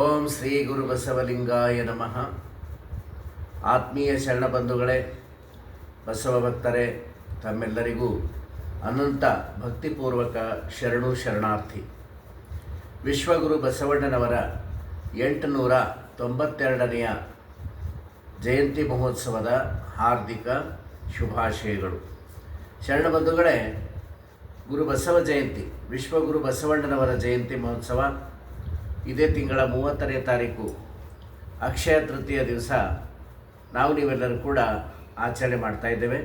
ಓಂ ಶ್ರೀ ಗುರು ಬಸವಲಿಂಗಾಯ ನಮಃ. ಆತ್ಮೀಯ ಶರಣ ಬಂಧುಗಳೇ, ಬಸವ ಭಕ್ತರೇ, ತಮ್ಮೆಲ್ಲರಿಗೂ ಅನಂತ ಭಕ್ತಿಪೂರ್ವಕ ಶರಣು ಶರಣಾರ್ಥಿ. ವಿಶ್ವಗುರು ಬಸವಣ್ಣನವರ ಎಂಟುನೂರ ತೊಂಬತ್ತೆರಡನೆಯ ಜಯಂತಿ ಮಹೋತ್ಸವದ ಹಾರ್ದಿಕ ಶುಭಾಶಯಗಳು. ಶರಣ ಬಂಧುಗಳೇ, ಗುರು ಬಸವ ಜಯಂತಿ, ವಿಶ್ವಗುರು ಬಸವಣ್ಣನವರ ಜಯಂತಿ ಮಹೋತ್ಸವ ಇದೇ ತಿಂಗಳ ಮೂವತ್ತನೇ ತಾರೀಕು ಅಕ್ಷಯ ತೃತೀಯ ದಿವಸ ನಾವು ನೀವೆಲ್ಲರೂ ಕೂಡ ಆಚರಣೆ ಮಾಡ್ತಾ ಇದ್ದೇವೆ.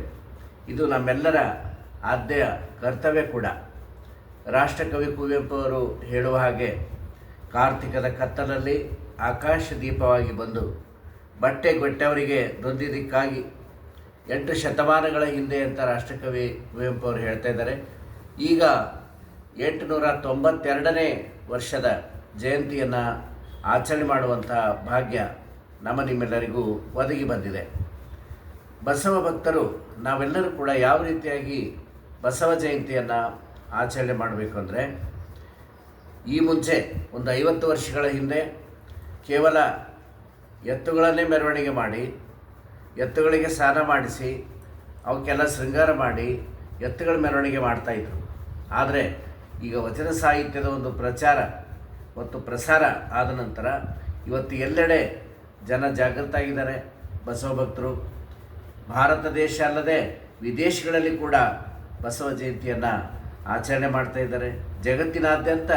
ಇದು ನಮ್ಮೆಲ್ಲರ ಆದ್ಯ ಕರ್ತವ್ಯ ಕೂಡ. ರಾಷ್ಟ್ರಕವಿ ಕುವೆಂಪು ಅವರು ಹೇಳುವ ಹಾಗೆ ಕಾರ್ತಿಕದ ಕತ್ತಲಲ್ಲಿ ಆಕಾಶ ದೀಪವಾಗಿ ಬಂದು ಬಟ್ಟೆ ಗೊಟ್ಟವರಿಗೆ ದೊಂದಿದ್ದಕ್ಕಾಗಿ ಎಂಟು ಶತಮಾನಗಳ ಹಿಂದೆ ಅಂತ ರಾಷ್ಟ್ರಕವಿ ಕುವೆಂಪು ಅವರು ಹೇಳ್ತಾ ಇದ್ದಾರೆ. ಈಗ ಎಂಟುನೂರ ತೊಂಬತ್ತೆರಡನೇ ವರ್ಷದ ಜಯಂತಿಯನ್ನು ಆಚರಣೆ ಮಾಡುವಂಥ ಭಾಗ್ಯ ನಮ್ಮ ನಿಮ್ಮೆಲ್ಲರಿಗೂ ಒದಗಿ ಬಂದಿದೆ. ಬಸವ ಭಕ್ತರು ನಾವೆಲ್ಲರೂ ಕೂಡ ಯಾವ ರೀತಿಯಾಗಿ ಬಸವ ಜಯಂತಿಯನ್ನು ಆಚರಣೆ ಮಾಡಬೇಕು ಅಂದರೆ, ಈ ಮುಂಚೆ ಒಂದು ಐವತ್ತು ವರ್ಷಗಳ ಹಿಂದೆ ಕೇವಲ ಎತ್ತುಗಳನ್ನೇ ಮೆರವಣಿಗೆ ಮಾಡಿ, ಎತ್ತುಗಳಿಗೆ ಸ್ನಾನ ಮಾಡಿಸಿ, ಅವಕ್ಕೆಲ್ಲ ಶೃಂಗಾರ ಮಾಡಿ ಎತ್ತುಗಳ ಮೆರವಣಿಗೆ ಮಾಡ್ತಾಯಿದ್ರು ಆದರೆ ಈಗ ವಚನ ಸಾಹಿತ್ಯದ ಒಂದು ಪ್ರಚಾರ ಮತ್ತು ಪ್ರಸಾರ ಆದ ನಂತರ ಇವತ್ತು ಎಲ್ಲೆಡೆ ಜನ ಜಾಗೃತ ಆಗಿದ್ದಾರೆ. ಬಸವ ಭಕ್ತರು, ಭಾರತ ದೇಶ ಅಲ್ಲದೆ ವಿದೇಶಗಳಲ್ಲಿ ಕೂಡ ಬಸವ ಜಯಂತಿಯನ್ನು ಆಚರಣೆ ಮಾಡ್ತಾ ಇದ್ದಾರೆ. ಜಗತ್ತಿನಾದ್ಯಂತ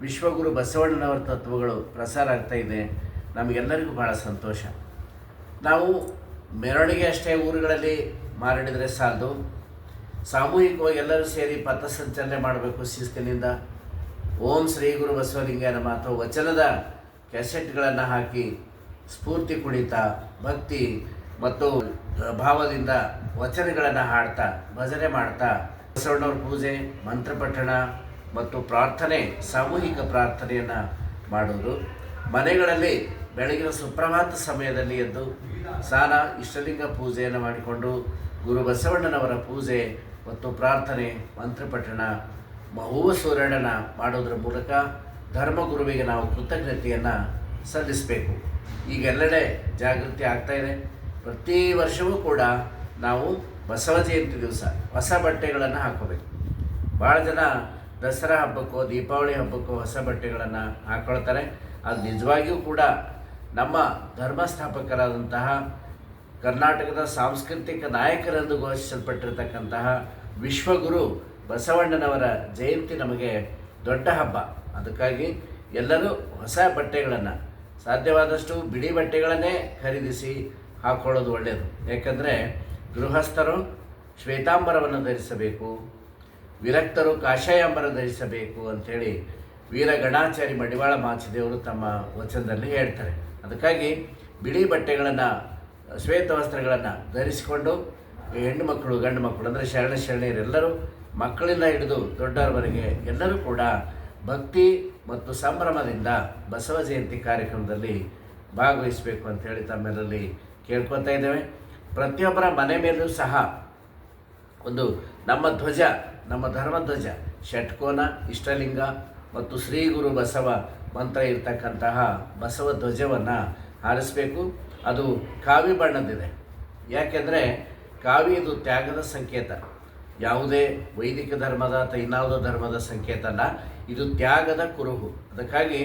ವಿಶ್ವಗುರು ಬಸವಣ್ಣನವರ ತತ್ವಗಳು ಪ್ರಸಾರ ಆಗ್ತಾ ಇದೆ. ನಮಗೆಲ್ಲರಿಗೂ ಭಾಳ ಸಂತೋಷ. ನಾವು ಮೆರವಣಿಗೆ ಅಷ್ಟೇ ಊರುಗಳಲ್ಲಿ ಮಾರಾಡಿದರೆ ಸಾಲದು. ಸಾಮೂಹಿಕವಾಗಿ ಎಲ್ಲರೂ ಸೇರಿ ಪಥಸಂಚಲನೆ ಮಾಡಬೇಕು ಶಿಸ್ತಿನಿಂದ. ಓಂ ಶ್ರೀ ಗುರು ಬಸವಲಿಂಗನ ಅಥವಾ ವಚನದ ಕ್ಯಾಸೆಟ್ಗಳನ್ನು ಹಾಕಿ ಸ್ಫೂರ್ತಿ ಕುಣಿತ, ಭಕ್ತಿ ಮತ್ತು ಭಾವದಿಂದ ವಚನಗಳನ್ನು ಹಾಡ್ತಾ, ಭಜನೆ ಮಾಡ್ತಾ, ಬಸವಣ್ಣವ್ರ ಪೂಜೆ ಮಂತ್ರಪಠಣ ಮತ್ತು ಪ್ರಾರ್ಥನೆ, ಸಾಮೂಹಿಕ ಪ್ರಾರ್ಥನೆಯನ್ನು ಮಾಡೋದು. ಮನೆಗಳಲ್ಲಿ ಬೆಳಗಿನ ಸುಪ್ರಭಾತ ಸಮಯದಲ್ಲಿ ಎದ್ದು ಸ್ನಾನ, ಇಷ್ಟಲಿಂಗ ಪೂಜೆಯನ್ನು ಮಾಡಿಕೊಂಡು ಗುರು ಬಸವಣ್ಣನವರ ಪೂಜೆ ಮತ್ತು ಪ್ರಾರ್ಥನೆ ಮಂತ್ರಪಠಣ ಹೂವ ಸೂರ್ಯನ ಮಾಡೋದ್ರ ಮೂಲಕ ಧರ್ಮಗುರುವಿಗೆ ನಾವು ಕೃತಜ್ಞತೆಯನ್ನು ಸಲ್ಲಿಸಬೇಕು. ಈಗೆಲ್ಲೆಡೆ ಜಾಗೃತಿ ಆಗ್ತಾ ಇದೆ. ಪ್ರತಿ ವರ್ಷವೂ ಕೂಡ ನಾವು ಬಸವ ಜಯಂತಿ ದಿವಸ ಹೊಸ ಬಟ್ಟೆಗಳನ್ನು ಹಾಕೋಬೇಕು. ಭಾಳ ಜನ ದಸರಾ ಹಬ್ಬಕ್ಕೋ, ದೀಪಾವಳಿ ಹಬ್ಬಕ್ಕೋ ಹೊಸ ಬಟ್ಟೆಗಳನ್ನು ಹಾಕ್ಕೊಳ್ತಾರೆ ಅದು ನಿಜವಾಗಿಯೂ ಕೂಡ ನಮ್ಮ ಧರ್ಮಸ್ಥಾಪಕರಾದಂತಹ ಕರ್ನಾಟಕದ ಸಾಂಸ್ಕೃತಿಕ ನಾಯಕರೆಂದು ಘೋಷಿಸಲ್ಪಟ್ಟಿರತಕ್ಕಂತಹ ವಿಶ್ವಗುರು ಬಸವಣ್ಣನವರ ಜಯಂತಿ ನಮಗೆ ದೊಡ್ಡ ಹಬ್ಬ. ಅದಕ್ಕಾಗಿ ಎಲ್ಲರೂ ಹೊಸ ಬಟ್ಟೆಗಳನ್ನು, ಸಾಧ್ಯವಾದಷ್ಟು ಬಿಡಿ ಬಟ್ಟೆಗಳನ್ನೇ ಖರೀದಿಸಿ ಹಾಕ್ಕೊಳ್ಳೋದು ಒಳ್ಳೆಯದು ಯಾಕಂದರೆ ಗೃಹಸ್ಥರು ಶ್ವೇತಾಂಬರವನ್ನು ಧರಿಸಬೇಕು, ವಿರಕ್ತರು ಕಾಷಾಯಾಂಬರ ಧರಿಸಬೇಕು ಅಂಥೇಳಿ ವೀರ ಗಣಾಚಾರಿ ಮಡಿವಾಳ ಮಾಚಿದೇವರು ತಮ್ಮ ವಚನದಲ್ಲಿ ಹೇಳ್ತಾರೆ. ಅದಕ್ಕಾಗಿ ಬಿಳಿ ಬಟ್ಟೆಗಳನ್ನು, ಶ್ವೇತ ವಸ್ತ್ರಗಳನ್ನು ಧರಿಸಿಕೊಂಡು ಹೆಣ್ಣು ಮಕ್ಕಳು ಗಂಡು ಮಕ್ಕಳು ಅಂದರೆ ಶರಣ ಶರಣೆಯರೆಲ್ಲರೂ ಮಕ್ಕಳಿಂದ ಹಿಡಿದು ದೊಡ್ಡವರವರೆಗೆ ಎಲ್ಲರೂ ಕೂಡ ಭಕ್ತಿ ಮತ್ತು ಸಂಭ್ರಮದಿಂದ ಬಸವ ಜಯಂತಿ ಕಾರ್ಯಕ್ರಮದಲ್ಲಿ ಭಾಗವಹಿಸಬೇಕು ಅಂತೇಳಿ ತಮ್ಮೆಲ್ಲರಲ್ಲಿ ಕೇಳ್ಕೊತಾ ಇದ್ದೇವೆ. ಪ್ರತಿಯೊಬ್ಬರ ಮನೆ ಮೇಲೂ ಸಹ ಒಂದು ನಮ್ಮ ಧ್ವಜ, ನಮ್ಮ ಧರ್ಮಧ್ವಜ, ಷಟ್ಕೋನ, ಇಷ್ಟಲಿಂಗ ಮತ್ತು ಶ್ರೀ ಗುರು ಬಸವ ಮಂತ್ರ ಇರತಕ್ಕಂತಹ ಬಸವ ಧ್ವಜವನ್ನು ಹಾರಿಸಬೇಕು. ಅದು ಕಾವಿ ಬಣ್ಣದಿದೆ ಯಾಕೆಂದರೆ ಕಾವಿ ಇದು ತ್ಯಾಗದ ಸಂಕೇತ. ಯಾವುದೇ ವೈದಿಕ ಧರ್ಮದ ಅಥವಾ ಇನ್ನಾವುದೋ ಧರ್ಮದ ಸಂಕೇತ ಅಲ್ಲ, ಇದು ತ್ಯಾಗದ ಕುರುಹು. ಅದಕ್ಕಾಗಿ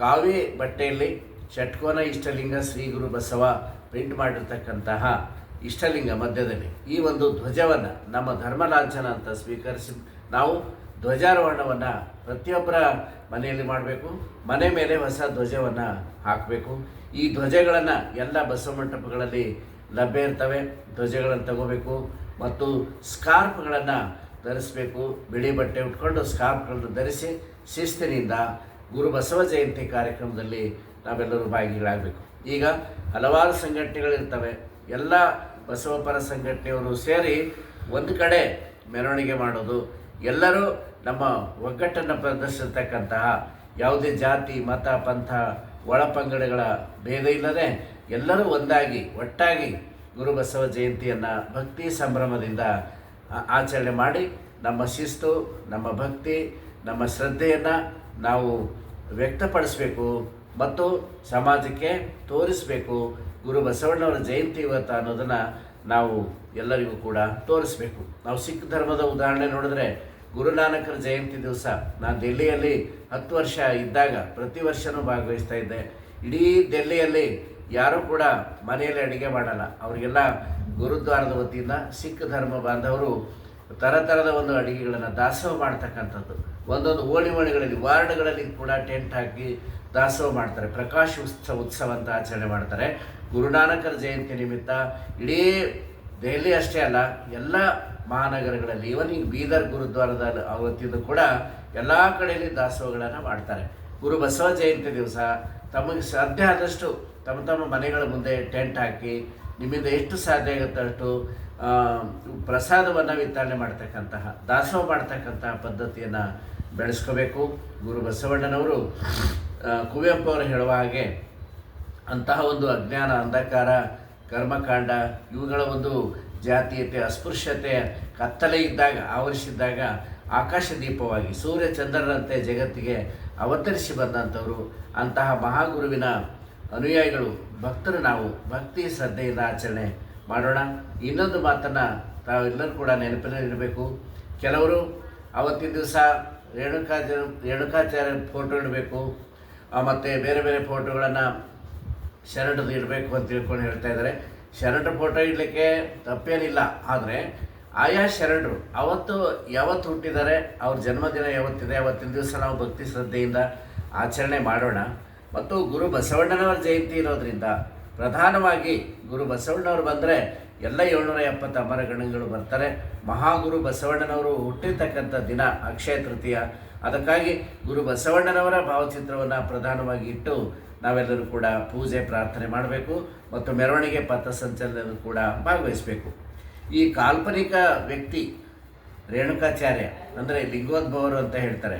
ಕಾವಿ ಬಟ್ಟೆಯಲ್ಲಿ ಷಟ್ಕೋನ ಇಷ್ಟಲಿಂಗ ಶ್ರೀ ಗುರು ಬಸವ ಪ್ರಿಂಟ್ ಮಾಡಿರ್ತಕ್ಕಂತಹ ಇಷ್ಟಲಿಂಗ ಮಧ್ಯದಲ್ಲಿ. ಈ ಒಂದು ಧ್ವಜವನ್ನು ನಮ್ಮ ಧರ್ಮ ಲಾಂಛನ ಅಂತ ಸ್ವೀಕರಿಸಿ, ನಾವು ಧ್ವಜಾರೋಹಣವನ್ನು ಪ್ರತಿಯೊಬ್ಬರ ಮನೆಯಲ್ಲಿ ಮಾಡಬೇಕು. ಮನೆ ಮೇಲೆ ಹೊಸ ಧ್ವಜವನ್ನು ಹಾಕಬೇಕು. ಈ ಧ್ವಜಗಳನ್ನು ಎಲ್ಲ ಬಸವ ಮಂಟಪಗಳಲ್ಲಿ ಲಭ್ಯ ಇರ್ತವೆ. ಧ್ವಜಗಳನ್ನು ತಗೋಬೇಕು ಮತ್ತು ಸ್ಕಾರ್ಪ್ಗಳನ್ನು ಧರಿಸಬೇಕು. ಬಿಳಿ ಬಟ್ಟೆ ಉಟ್ಕೊಂಡು ಸ್ಕಾರ್ಪ್ಗಳನ್ನು ಧರಿಸಿ ಶಿಸ್ತಿನಿಂದ ಗುರು ಬಸವ ಜಯಂತಿ ಕಾರ್ಯಕ್ರಮದಲ್ಲಿ ನಾವೆಲ್ಲರೂ ಭಾಗಿಗಳಾಗಬೇಕು. ಈಗ ಹಲವಾರು ಸಂಘಟನೆಗಳಿರ್ತವೆ. ಎಲ್ಲ ಬಸವಪರ ಸಂಘಟನೆಯವರು ಸೇರಿ ಒಂದು ಕಡೆ ಮೆರವಣಿಗೆ ಮಾಡೋದು. ಎಲ್ಲರೂ ನಮ್ಮ ಒಗ್ಗಟ್ಟನ್ನು ಪ್ರದರ್ಶಿಸತಕ್ಕಂತಹ ಯಾವುದೇ ಜಾತಿ, ಮತ, ಪಂಥ ಒಳಪಂಗಡಗಳ ಭೇದ ಇಲ್ಲದೆ ಎಲ್ಲರೂ ಒಂದಾಗಿ, ಒಟ್ಟಾಗಿ ಗುರು ಬಸವ ಜಯಂತಿಯನ್ನು ಭಕ್ತಿ ಸಂಭ್ರಮದಿಂದ ಆಚರಣೆ ಮಾಡಿ ನಮ್ಮ ಶಿಸ್ತು, ನಮ್ಮ ಭಕ್ತಿ, ನಮ್ಮ ಶ್ರದ್ಧೆಯನ್ನು ನಾವು ವ್ಯಕ್ತಪಡಿಸಬೇಕು ಮತ್ತು ಸಮಾಜಕ್ಕೆ ತೋರಿಸಬೇಕು. ಗುರು ಬಸವಣ್ಣವರ ಜಯಂತಿ ಇವತ್ತು ಅನ್ನೋದನ್ನು ನಾವು ಎಲ್ಲರಿಗೂ ಕೂಡ ತೋರಿಸ್ಬೇಕು. ನಾವು ಸಿಖ್ ಧರ್ಮದ ಉದಾಹರಣೆ ನೋಡಿದ್ರೆ ಗುರುನಾನಕರ ಜಯಂತಿ ದಿವಸ ನಾನು ಡೆಲ್ಲಿಯಲ್ಲಿ ಹತ್ತು ವರ್ಷ ಇದ್ದಾಗ ಪ್ರತಿ ವರ್ಷವೂ ಭಾಗವಹಿಸ್ತಾ ಇದ್ದೆ. ಇಡೀ ಡೆಲ್ಲಿಯಲ್ಲಿ ಯಾರೂ ಕೂಡ ಮನೆಯಲ್ಲಿ ಅಡುಗೆ ಮಾಡಲ್ಲ. ಅವರಿಗೆಲ್ಲ ಗುರುದ್ವಾರದ ವತಿಯಿಂದ ಸಿಖ್ ಧರ್ಮ ಬಾಂಧವರು ಥರಥರದ ಒಂದು ಅಡುಗೆಗಳನ್ನು ದಾಸೋಹ ಮಾಡ್ತಕ್ಕಂಥದ್ದು. ಒಂದೊಂದು ಓಣಿ ಓಣಿಗಳಲ್ಲಿ ವಾರ್ಡ್ಗಳಲ್ಲಿ ಕೂಡ ಟೆಂಟ್ ಹಾಕಿ ದಾಸೋಹ ಮಾಡ್ತಾರೆ. ಪ್ರಕಾಶ ಉತ್ಸವ ಉತ್ಸವ ಅಂತ ಆಚರಣೆ ಮಾಡ್ತಾರೆ. ಗುರುನಾನಕರ ಜಯಂತಿ ನಿಮಿತ್ತ ಇಡೀ ದೆಹಲಿ ಅಷ್ಟೇ ಅಲ್ಲ, ಎಲ್ಲ ಮಹಾನಗರಗಳಲ್ಲಿ ಇವನ್ ಈಗ ಬೀದರ್ ಗುರುದ್ವಾರದ ಅವತ್ತಿದ್ದು ಕೂಡ ಎಲ್ಲ ಕಡೆಯಲ್ಲಿ ದಾಸೋಹಗಳನ್ನು ಮಾಡ್ತಾರೆ. ಗುರು ಬಸವ ಜಯಂತಿ ದಿವಸ, ತಮಗೆ ಸಾಧ್ಯ ಆದಷ್ಟು ತಮ್ಮ ತಮ್ಮ ಮನೆಗಳ ಮುಂದೆ ಟೆಂಟ್ ಹಾಕಿ, ನಿಮ್ಮಿಂದ ಎಷ್ಟು ಸಾಧ್ಯ ಆಗುತ್ತೆ ಅಷ್ಟು ಪ್ರಸಾದವನ್ನು ವಿತರಣೆ ಮಾಡ್ತಕ್ಕಂತಹ, ದಾಸೋಹ ಮಾಡ್ತಕ್ಕಂತಹ ಪದ್ಧತಿಯನ್ನು ಬೆಳೆಸ್ಕೋಬೇಕು. ಗುರು ಬಸವಣ್ಣನವರು ಕುವೆಂಪು ಅವರು ಹೇಳುವ ಹಾಗೆ ಅಂತಹ ಒಂದು ಅಜ್ಞಾನ ಅಂಧಕಾರ ಕರ್ಮಕಾಂಡ, ಇವುಗಳ ಒಂದು ಜಾತೀಯತೆ, ಅಸ್ಪೃಶ್ಯತೆ ಕತ್ತಲೆ ಇದ್ದಾಗ, ಆವರಿಸಿದ್ದಾಗ ಆಕಾಶ ದೀಪವಾಗಿ ಸೂರ್ಯ ಚಂದ್ರರಂತೆ ಜಗತ್ತಿಗೆ ಅವತರಿಸಿ ಬಂದಂಥವರು. ಅಂತಹ ಮಹಾಗುರುವಿನ ಅನುಯಾಯಿಗಳು, ಭಕ್ತರು ನಾವು. ಭಕ್ತಿ, ಶ್ರದ್ಧೆಯಿಂದ ಆಚರಣೆ ಮಾಡೋಣ. ಇನ್ನೊಂದು ಮಾತನ್ನು ತಾವೆಲ್ಲರೂ ಕೂಡ ನೆನಪಿನಲ್ಲಿರಬೇಕು ಕೆಲವರು ಅವತ್ತಿನ ದಿವಸ ರೇಣುಕಾಚಾರ್ಯ ರೇಣುಕಾಚಾರ್ಯ ಫೋಟೋ ಇಡಬೇಕು. ಮತ್ತು ಬೇರೆ ಬೇರೆ ಫೋಟೋಗಳನ್ನು ಶರಣರದ್ದು ಇಡಬೇಕು ಅಂತ ತಿಳ್ಕೊಂಡು ಹೇಳ್ತಾ ಇದ್ದಾರೆ. ಶರಣರ ಫೋಟೋ ಇಡಲಿಕ್ಕೆ ತಪ್ಪೇನಿಲ್ಲ. ಆದರೆ ಆಯಾ ಶರಣರು ಅವತ್ತು ಯಾವತ್ತು ಹುಟ್ಟಿದ್ದಾರೆ, ಅವ್ರ ಜನ್ಮದಿನ ಯಾವತ್ತಿದೆ, ಅವತ್ತಿನ ದಿವಸ ನಾವು ಭಕ್ತಿ ಶ್ರದ್ಧೆಯಿಂದ ಆಚರಣೆ ಮಾಡೋಣ. ಮತ್ತು ಗುರು ಬಸವಣ್ಣನವರ ಜಯಂತಿ ಇರೋದರಿಂದ ಪ್ರಧಾನವಾಗಿ ಗುರು ಬಸವಣ್ಣವರು ಬಂದರೆ ಎಲ್ಲ ಏಳ್ನೂರ ಎಪ್ಪತ್ತು ಗಣಗಳು ಬರ್ತಾರೆ. ಮಹಾಗುರು ಬಸವಣ್ಣನವರು ಹುಟ್ಟಿರ್ತಕ್ಕಂಥ ದಿನ ಅಕ್ಷಯ ತೃತೀಯ. ಅದಕ್ಕಾಗಿ ಗುರು ಬಸವಣ್ಣನವರ ಭಾವಚಿತ್ರವನ್ನು ಪ್ರಧಾನವಾಗಿ ಇಟ್ಟು ನಾವೆಲ್ಲರೂ ಕೂಡ ಪೂಜೆ, ಪ್ರಾರ್ಥನೆ ಮಾಡಬೇಕು ಮತ್ತು ಮೆರವಣಿಗೆ ಪಥಸಂಚಲನದಲ್ಲೂ ಕೂಡ ಭಾಗವಹಿಸಬೇಕು. ಈ ಕಾಲ್ಪನಿಕ ವ್ಯಕ್ತಿ ರೇಣುಕಾಚಾರ್ಯ, ಅಂದರೆ ಲಿಂಗೋದ್ಭವರು ಅಂತ ಹೇಳ್ತಾರೆ.